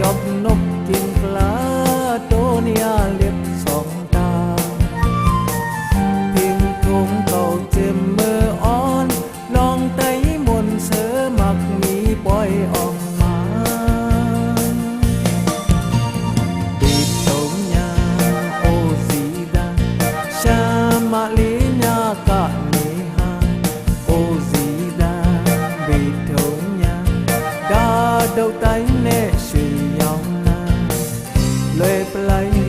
ยอบนกกินปลา play